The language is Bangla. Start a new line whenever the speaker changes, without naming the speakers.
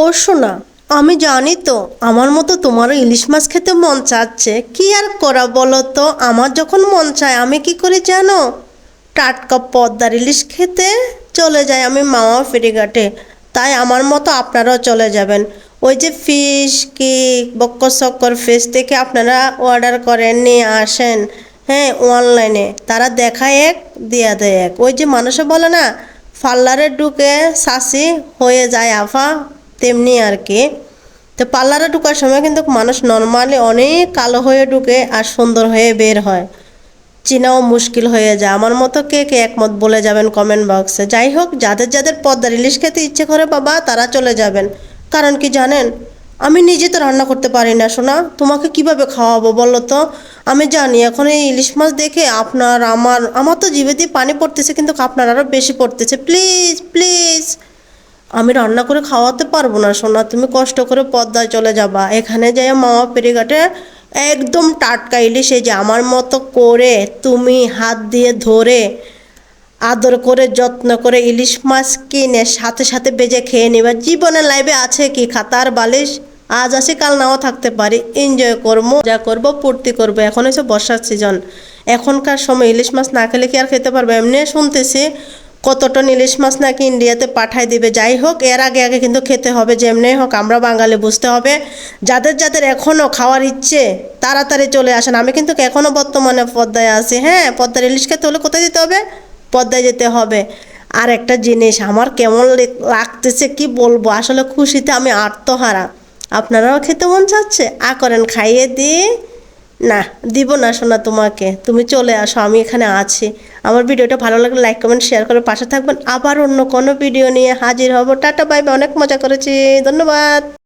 ও শোনা আমি জানি তো, আমার মতো তোমারও ইলিশ মাছ খেতে মন চাচ্ছে। কি আর করা বলো তো? আমার যখন মন চায়, আমি কি করি জানো? টাটকা পদ্মার ইলিশ খেতে চলে যাই আমি মামা ফেরিঘাটে। তাই আমার মতো আপনারাও চলে যাবেন। ওই যে ফিশ কি বক্কর সক্কর ফিশ থেকে আপনারা অর্ডার করেন, নিয়ে আসেন। হ্যাঁ অনলাইনে। তারা দেখায় এক, দেয়া দেয় এক। ওই যে মানুষে বলে না পার্লারে ঢুকে শাসি হয়ে যায় আফা। তেমনি আর কি। তো পার্লারে ঢুকার সময় কিন্তু মানুষ নর্মালি অনেক কালো হয়ে ঢুকে আর সুন্দর হয়ে বের হয়। চেনাও মুশকিল হয়ে যায়। আমার মতো কে কে একমত বলে যাবেন কমেন্ট বক্সে যাই হোক, যাদের যাদের পদ্মার ইলিশ খেতে ইচ্ছে করে বাবা, তারা চলে যাবেন। কারণ কি জানেন? আমি নিজে তো রান্না করতে পারি না শোনা তোমাকে কীভাবে খাওয়াবো বলো তো? আমি জানি এখন এই ইলিশ মাছ দেখে আপনার, আমার আমার তো জিভে দিয়ে পানি পড়তেছে, কিন্তু আপনার আরও বেশি পড়তেছে। প্লিজ প্লিজ আমি রান্না করে খাওয়াতে পারব না, সোনা। তুমি কষ্ট করে পদ্মায় চলে যাবা। এখানে যাই মামা পেরিঘাটে একদম টাটকা ইলিশ, এই যে আমার মতো করে তুমি হাত দিয়ে ধরে আদর করে, যত্ন করে ইলিশ মাছ কিনে সাথে সাথে বেজে খেয়ে নিবা। জীবনের লাইফে আছে কি খাতার বালিশ? আজ আসি, কাল নাও থাকতে পারি। এনজয় করব যা করব, ফুর্তি করব। এখন হচ্ছে বর্ষার সিজন এখনকার সময় ইলিশ মাছ না খেলে কি আর খেতে পারব? এমনি শুনতেছি কত টন ইলিশ মাছ নাকি ইন্ডিয়াতে পাঠাই দিবে? যাই হোক, এর আগে আগে কিন্তু খেতে হবে যেমনি হোক, আমরা বাঙালি বুঝতে হবে। যাদের যাদের এখনও খাওয়ার ইচ্ছে, তাড়াতাড়ি চলে আসেন। আমি কিন্তু এখনও বর্তমানে পদ্মায় আছি। হ্যাঁ পদ্মার ইলিশ খেতে হলে কোথায় যেতে হবে? পদ্মায় যেতে হবে। আর একটা জিনিস, আমার কেমন লাগতেছে, কি বলব? আসলে খুশিতে আমি আত্মহারা। আপনারাও খেতে মন চাচ্ছে? আ করেন, খাইয়ে দিয়ে না, দিব না শোনা তোমাকে। তুমি চলে আসো, আমি এখানে আছি। আমার ভিডিওটা ভালো লাগলে লাইক কমেন্ট শেয়ার করে পাশে থাকবেন। আবার অন্য কোনো ভিডিও নিয়ে হাজির হব। টাটা বাই অনেক মজা করেছি। ধন্যবাদ।